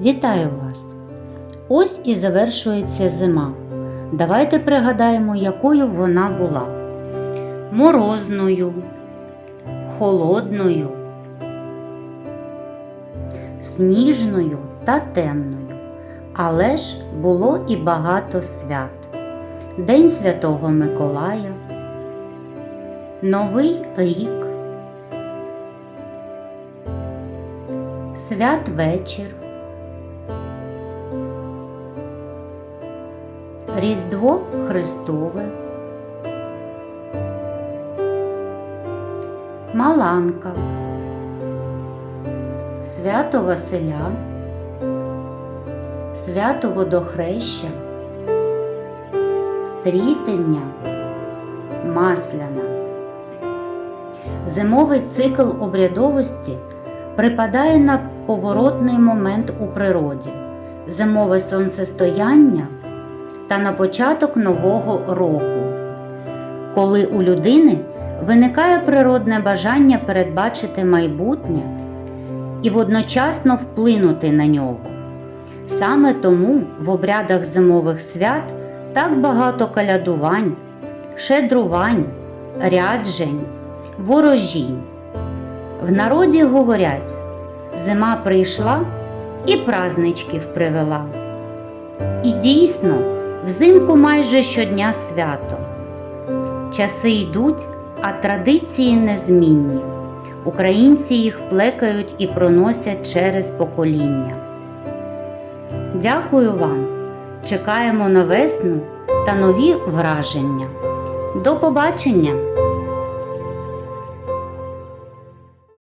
Вітаю вас! Ось і завершується зима. Давайте пригадаємо, якою вона була: морозною, холодною, сніжною та темною. Але ж було і багато свят. День Святого Миколая, Новий рік, святвечір, Різдво Христове, Маланка, Свято Василя, Свято Водохреща, Стрітення, Масляна. Зимовий цикл обрядовості припадає на поворотний момент у природі, зимове сонцестояння та на початок нового року, коли у людини виникає природне бажання передбачити майбутнє і водночасно вплинути на нього. Саме тому в обрядах зимових свят так багато калядувань, шедрувань, ряджень, ворожінь. В народі говорять, зима прийшла і праздничків привела. І дійсно, взимку майже щодня свято. Часи йдуть, а традиції незмінні. Українці їх плекають і проносять через покоління. Дякую вам! Чекаємо на весну та нові враження. До побачення!